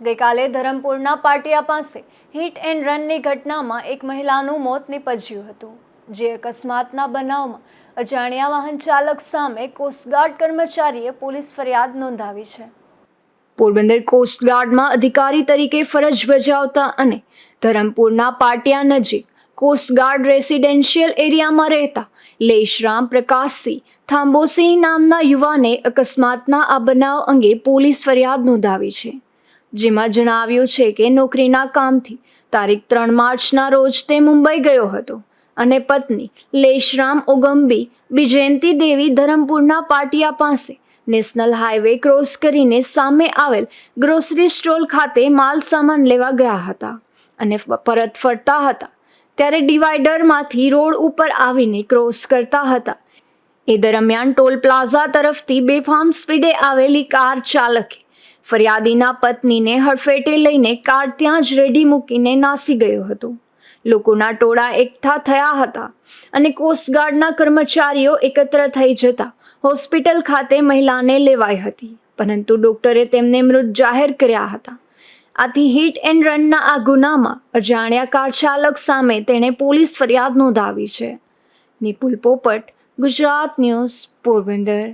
ગઈકાલે ધરમપુરના પાટિયા પાસે hit and રનની ઘટનામાં એક મહિલાનું મોત નિપજ્યું હતું, જે અકસ્માતના બનાવમાં અજાણ્યા વાહન ચાલક સામે કોસ્ટગાર્ડ કર્મચારીએ પોલીસ ફરિયાદ નોંધાવી છે. પોરબંદર કોસ્ટગાર્ડમાં અધિકારી તરીકે ફરજ બજાવતા અને ધરમપુરના પાટિયા નજીક કોસ્ટગાર્ડ રેસિડેન્શિયલ એરિયામાં રહેતા લેશરામ પ્રકાશસિંહ થાંબોસિંહ નામના યુવાને અકસ્માતના આ બનાવ અંગે પોલીસ ફરિયાદ નોંધાવી છે. જેમાં જણાવ્યું છે કે નોકરીના કામથી તારીખ ત્રણ માર્ચના રોજ તે મુંબઈ ગયો હતો અને પત્ની લેશરામ ઓગંબી બિજયંતી દેવી ધરમપુરના પાટિયા પાસે નેશનલ હાઈવે ક્રોસ કરીને સામે આવેલ ગ્રોસરી સ્ટોલ ખાતે માલ સામાન લેવા ગયા હતા અને પરત ફરતા હતા. ત્યારે ડિવાઈડરમાંથી રોડ ઉપર આવીને ક્રોસ કરતા હતા. એ દરમિયાન ટોલ પ્લાઝા તરફથી બેફામ સ્પીડે આવેલી કાર ચાલકે ફરિયાદીના પત્નીને હડફેટે લઈને કાર ત્યાં જ રેડી મૂકીને નાસી ગયો હતો. લોકોના ટોળા એકઠા થયા હતા અને કોસ્ટગાર્ડના કર્મચારીઓ એકત્ર થઈ જતા હોસ્પિટલ ખાતે મહિલાને લેવાઈ હતી, પરંતુ ડોક્ટરે તેમને મૃત જાહેર કર્યા હતા. આથી હિટ એન્ડ રનના આ ગુનામાં અજાણ્યા કાર ચાલક સામે તેણે પોલીસ ફરિયાદ નોંધાવી છે. નિપુલ પોપટ, ગુજરાત ન્યૂઝ, પોરબંદર.